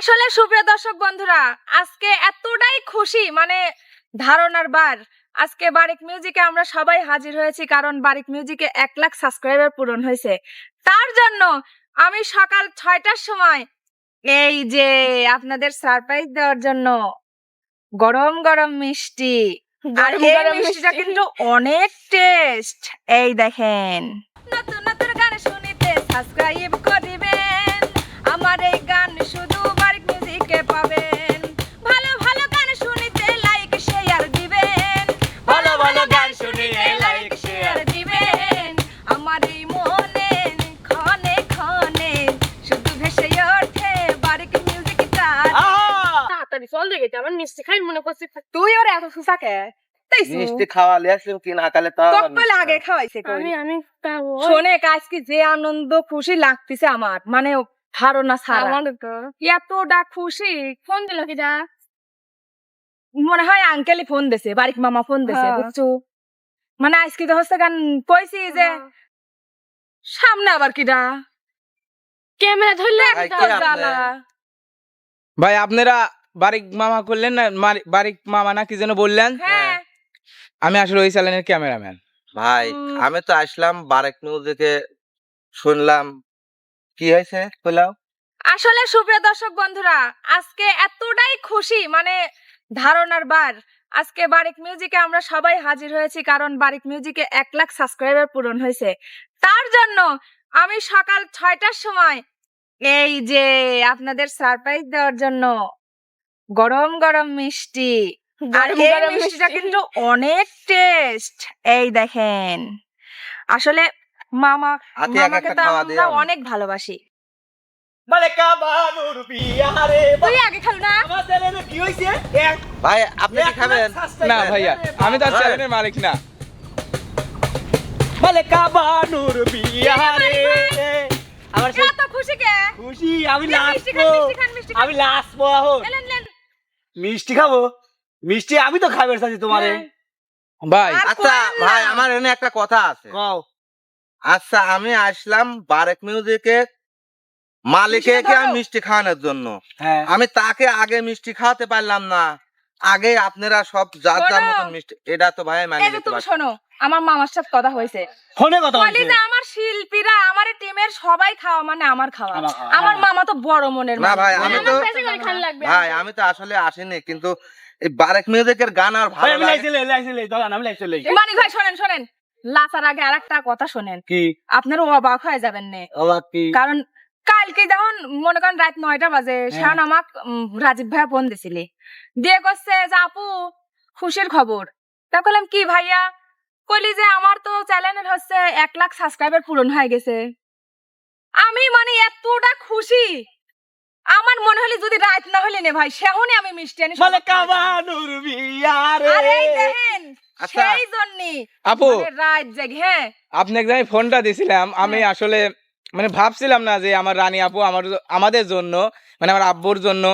আসলে সুপ্রিয় দর্শক বন্ধুরা আজকে এতটাই খুশি মানে ধারণার বার। আজকে বারিক মিউজিকে আমরা সবাই হাজির হয়েছি কারণ বারিক মিউজিকে এক লাখ সাবস্ক্রাইবার পূরণ হয়েছে। তার জন্য আমি সকাল ছয়টার সময় এই যে আপনাদের সারপ্রাইজ দেওয়ার জন্য গরম গরম মিষ্টি। আর গরম এই মিষ্টিটা কিন্তু অনেক টেস্ট এই দেখেন। নতুন নতুন গান শুনিতে সাবস্ক্রাইব মিষ্টি খাই মনে করছি তুই ওর এত সুসাকে তাই মিষ্টি খাওয়ালে আসলে কি না খালে তো লাগে খাওয়াইছে। আমি আমি পাবো শোনে আজকে যে আনন্দ খুশি লাগতেছে আমার মানে ধারণা ছাড়া। আমার তো। এতটা খুশি ফোন দিল কি যা? মনে হয় আঙ্কেলই ফোন দিছে বারিক মামা ফোন দিছে হ্যাঁ। বুঝছ? মানে আজকে তো হচ্ছে গান কইছি যে সামনে আবার কিডা ক্যামেরা ধরলে কে। ভাই আপনারা বারিক মামা করলেন না বারিক মামা না কি যেন বললেন? হ্যাঁ। আমি আসলে ওই চ্যানেলের ক্যামেরাম্যান। ভাই আমি তো আসলাম বারেক মিউজিকে শুনলাম। কি হয়েছে বললাম আসলে সুপ্রিয় দর্শক বন্ধুরা আজকে এতটাই খুশি মানে ধারণার বার। আজকে বারিক মিউজিকে আমরা সবাই হাজির হয়েছি কারণ বারিক মিউজিকে এক লাখ সাবস্ক্রাইবার পূরণ হয়েছে। তার জন্য আমি সকাল ছয়টার সময় এই যে আপনাদের সারপ্রাইজ দেওয়ার জন্য গরম গরম মিষ্টি। আর এই মিষ্টিটা কিন্তু অনেক টেস্ট। এই দেখেন। আসলে মামা মামাকে তো আমরা অনেক ভালোবাসি। মালেকা বানুর বিয়ারে তুই আগে খাবি না। আমাদের এনে কি হইছে? এক ভাই আপনি কি খাবেন? না ভাইয়া আমি তার ভাই। চ্যানেলের মালিক না। মালেকা বানুর বিয়ারে আমার খুশি কে? খুশি আমি এই মিষ্টি নাচবো খান, মিষ্টি খান, মিষ্টি খান। আমি নাচবো এখন এলেন, এলেন। মিষ্টি খাব? মিষ্টি আমি তো খাবার চাচ্ছি তোমারে। হ্যাঁ। ভাই। আচ্ছা ভাই আমার এনে একটা কথা আছে। কও। আচ্ছা আমি আসলাম বারেক মিউজিকের মালিকে কে আমি মিষ্টি খাওয়ানোর জন্য। হ্যাঁ। আমি তাকে আগে মিষ্টি খাওয়াতে পারলাম না। আগে আপনারা সব যার যার মতন মিষ্টি এটা তো ভাই মানে শোনো আমার মামার সাথে কথা হয়েছে। ফোনে কথা বলি যে আমার শিল্পীরা আমার টিমের সবাই খাওয়া মানে আমার খাওয়া। আমার হ্যাঁ। মামা তো বড় মনের না ভাই, আমি তো- বেশি করে খান লাগবে। ভাই আমি তো আসলে আসিনি কিন্তু এই বারেক মিউজিকের গান আর ভালো আমি দাঁড়ান আমি মানিক ভাই শোনেন শোনেন। লাচার আগে আর একটা কথা শোনেন। কি? অবাক হয়ে যাবেন নে। অবাক কি? কারণ কালকে যখন মনে করেন রাত নয়টা বাজে হ্যাঁ। সেখান আমাক রাজীব ভাইয়া ফোন দিছিলি। দিয়ে করছে যে আপু খুশির খবর। তা বললাম কি ভাইয়া? কইলি যে আমার তো চ্যানেল হচ্ছে এক লাখ সাবস্ক্রাইবার পূরণ হয়ে গেছে। আমি মানে এতটা খুশি। আমার মনে হলি যদি রাত না হলে নে ভাই সেহনে আমি মিষ্টি আনি সবাইকে মালেকা খাওয়াতাম। বানুর বিয়ারে আর দেখেন আচ্ছা। সেই জন্যই আপু। মানে রাত জাগ হ্যাঁ। আপনাকে আমি ফোনটা দিছিলাম আমি আসলে মানে ভাবছিলাম না যে আমার রানী আপু আমার আমাদের জন্য মানে আমার আব্বুর জন্য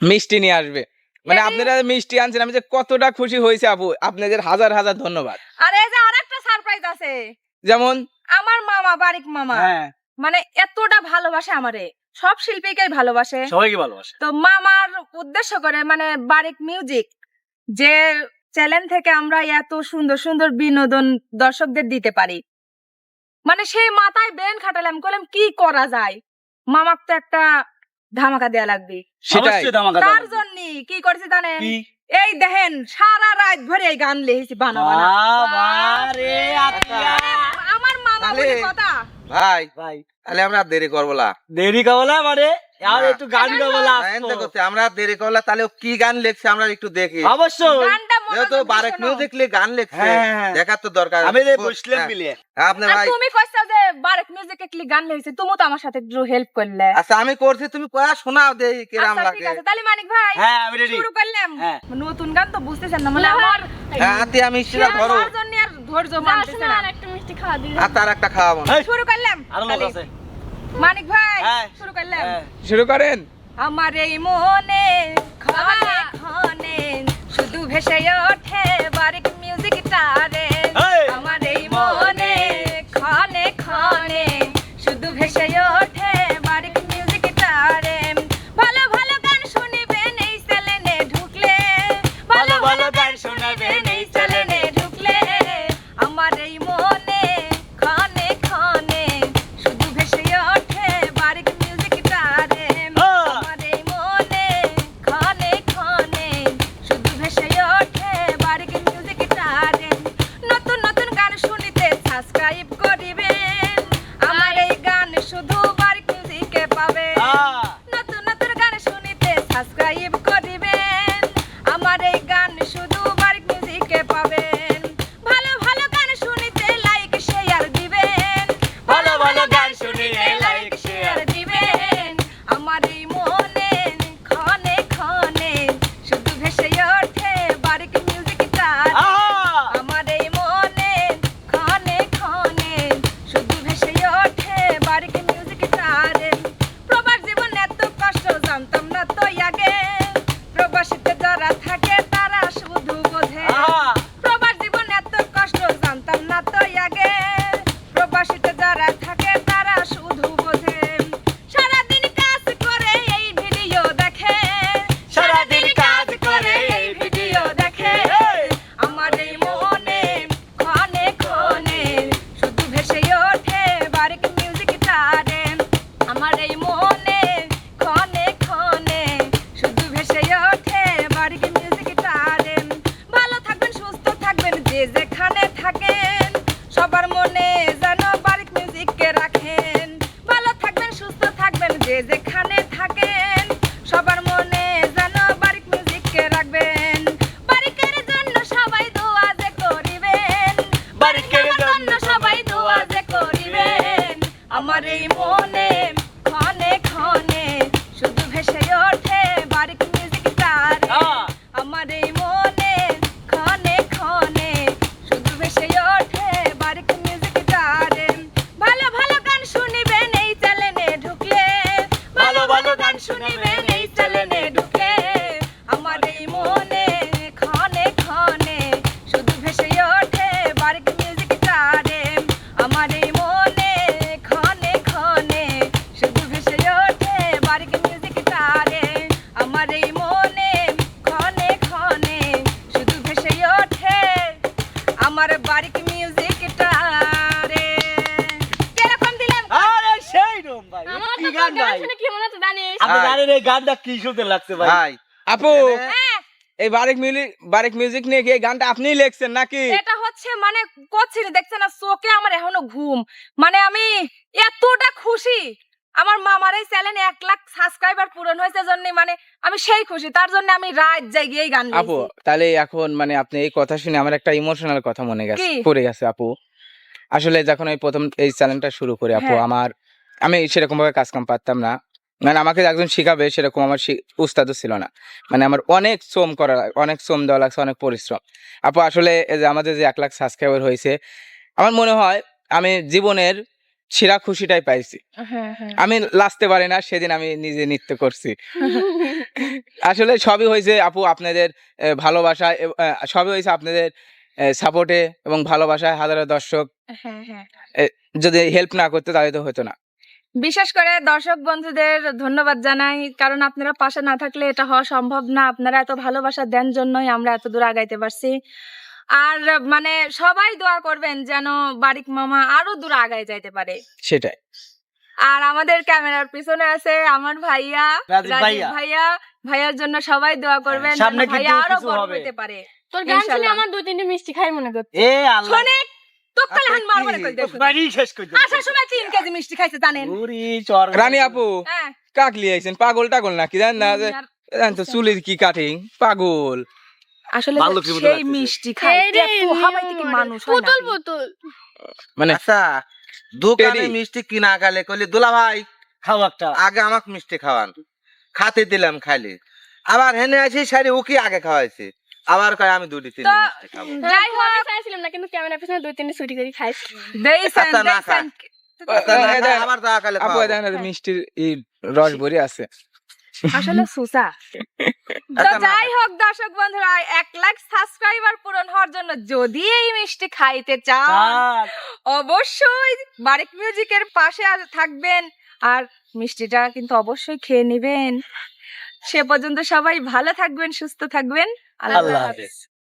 মিষ্টি নিয়ে আসবে। মানে আপনারা মিষ্টি আনছেন আমি যে কতটা খুশি হয়েছে আপু। আপনাদের হাজার হাজার ধন্যবাদ। আর এই যে আরেকটা সারপ্রাইজ আছে। যেমন? আমার মামা বারিক মামা। হ্যাঁ। মানে এতটা ভালোবাসে আমারে। সব শিল্পীকেই ভালোবাসে। সবাইকে ভালোবাসে। তো মামার উদ্দেশ্য করে মানে বারিক মিউজিক যে চ্যানেল থেকে আমরা এত সুন্দর সুন্দর বিনোদন দর্শকদের দিতে পারি। মানে সেই মাথায় ব্রেন খাটালাম করলাম কি করা যায়? মামাক তো একটা ধামাকা দেয়া লাগবে। সেটাই। তার জন্য কি করেছে জানেন? এই দেখেন সারা রাত ধরে এই গান লিখেছি বানা আমার মামা বলে কথা। ভাই ভাই। তাহলে আমরা দেরি করব না। দেরি মানে? আর না। একটু গান গাবলা না, করতে আমরা দেরি করলে তাহলে কি গান লিখছে আমরা একটু দেখি। অবশ্যই। যেহেতু বারেক শোনো। মিউজিক গান লিখছে হ্যাঁ। দেখার তো দরকার। আমি বসলাম হ্যাঁ। মিলে হ্যাঁ, আপনি ভাই তুমি কইছো যে বারেক মিউজিকে গান লিখেছে তুমি তো আমার সাথে একটু হেল্প করলে। আচ্ছা আমি করছি তুমি কয়া শোনাও দেই কিরাম আচ্ছা, ঠিক আছে তাহলে মানিক ভাই হ্যাঁ আমি রেডি শুরু করলাম। হ্যাঁ। নতুন গান তো বুঝতেছেন না মানে আমার হ্যাঁ হাতে আমি সেটা ধরো। আমার জন্য আর ধৈর্য মানতেছে না। আর একটা মিষ্টি খাওয়া দিলে আর তার একটা খাওয়াবো। না। শুরু করলাম আরও লোক আছে। মানিক ভাই হ্যাঁ। শুরু করলাম। হ্যাঁ। শুরু করেন। আমার এই মনে ক্ষণে ক্ষণে শুধু ভেসে ওঠে বারিক মিউজিক টারে। যেখানে থাকেন, সবার মনে যেন বারিক মিউজিককে রাখেন। ভালো থাকবেন, সুস্থ থাকবেন, যে যেখানে থাকেন, সবার মনে যেন বারিক মিউজিককে রাখবেন। বারিকের জন্য সবাই দোয়া যে করিবেন। বারিকের জন্য সবাই দোয়া যে করিবেন। আমার এই মনে ক্ষণে ক্ষণে শুধু ভেসে ওঠে শুনিবেন এই চ্যানেলে ঢুকে। আমার এই মনে ক্ষণে ক্ষণে শুধু ভেসে ওঠে বারিক মিউজিক টারে আমার এই মনে ক্ষণে ক্ষণে শুধু ভেসে ওঠে বারিক মিউজিক টারে আমার এই মনে ক্ষণে ক্ষণে শুধু ভেসে ওঠে আমার বারিক মিউজিক টারে কীরকম দিলাম? আরে সেই রকম ভাই কি গান ভাই? শুনে মনে জানিস? আপনি জানেন এই গানটা কি শুনতে লাগছে ভাই? ভাই আপু এই বারেক মিউজিক বারেক মিউজিক নিয়ে এই গানটা আপনিই লিখছেন নাকি? এটা হচ্ছে মানে করছি না, না চোখে আমার এখনও ঘুম। মানে আমি এতটা খুশি। আমার মামার এই চ্যানেলে এক লাখ সাবস্ক্রাইবার পূরণ হয়েছে জন্য মানে আমি সেই খুশি। তার জন্য আমি রাত জাগিয়ে এই গান আপু তাহলে এখন মানে আপনি এই কথা শুনে আমার একটা ইমোশনাল কথা মনে গেছে? পড়ে গেছে আপু। আসলে যখন প্রথম এই চ্যানেলটা শুরু করি আপু হ্যাঁ। আমার আমি সেরকম ভাবে কাজ কাম পারতাম না। মানে আমাকে একজন শিখাবে সেরকম আমার উস্তাদও ছিল না। মানে আমার অনেক শ্রম করা লাগ- অনেক শ্রম দেওয়া লাগছে অনেক পরিশ্রম। আপু আসলে এই যে আমাদের যে এক লাখ সাবস্ক্রাইবার হয়েছে আমার মনে হয় আমি জীবনের সেরা খুশিটাই পাইছি। হ্যাঁ হ্যাঁ। আমি লাস্তে পারি না সেদিন আমি নিজে নৃত্য করছি। আসলে সবই হয়েছে আপু আপনাদের ভালোবাসায় সবই হয়েছে আপনাদের সাপোর্টে এবং ভালোবাসায় হাজারো দর্শক। হ্যাঁ যদি হেল্প না করতে তাহলে তো হতো না। বিশেষ করে দর্শক বন্ধুদের ধন্যবাদ জানাই কারণ আপনারা পাশে না থাকলে এটা হওয়া সম্ভব না। আপনারা এত ভালোবাসা দেন জন্যই আমরা এত দূর আগাইতে পারছি। আর মানে সবাই দোয়া করবেন যেন বারিক মামা আরও দূর আগায় যাইতে পারে। সেটাই। আর আমাদের ক্যামেরার পিছনে আছে আমার ভাইয়া রাজীব ভাইয়া। ভাইয়া। ভাইয়ার জন্য সবাই দোয়া করবেন সামনে ভাইয়া আরও বড়। হইতে পারে। তোর গান শুনে আমার দুই তিনটে মিষ্টি খাই মনে করছে। এ আল্লাহ। বাড়ি শেষ করে আসার সময় তিন কেজি মিষ্টি খাইছে জানেন। রানী আপু হ্যাঁ। আইছেন? পাগল টাগল নাকি? জান না তো চুলির কি কাটিং? পাগল। আসলে সেই মিষ্টি খাই এই রে, এত হাবাইতে কি মানুষ পুতুল পুতুল। মানে আচ্ছা দোকানে মিষ্টি কিনা গেলে কইলি দুলা ভাই খাও একটা। আগে আমাকে মিষ্টি খাওয়ান। খাতে দিলাম খাইলে। আবার হেনে আসি সারি উকি আগে খাওয়াইছে। আবার কয় আমি দুটি তিনটি তো- মিষ্টি খাব। যাই হোক আমি চাইছিলাম না কিন্তু ক্যামেরার পিছনে দুই তিনটে ছুটি করে খাইছি দেইছেন আচ্ছা, দেইছেন আচ্ছা, আবার কালে আপু। দেখেন মিষ্টির এই রস ভরে আছে। আসলে সুসা তো আচ্ছা, যাই হোক দর্শক বন্ধুরা এক লাখ সাবস্ক্রাইবার পূরণ হওয়ার জন্য যদি এই মিষ্টি খাইতে চান। অবশ্যই বারিক মিউজিকের পাশে আর- থাকবেন। আর মিষ্টিটা কিন্তু অবশ্যই খেয়ে নেবেন। সে পর্যন্ত সবাই ভালো থাকবেন সুস্থ থাকবেন। আল্লাহ আল্লাহ হাফেজ। হাফেজ।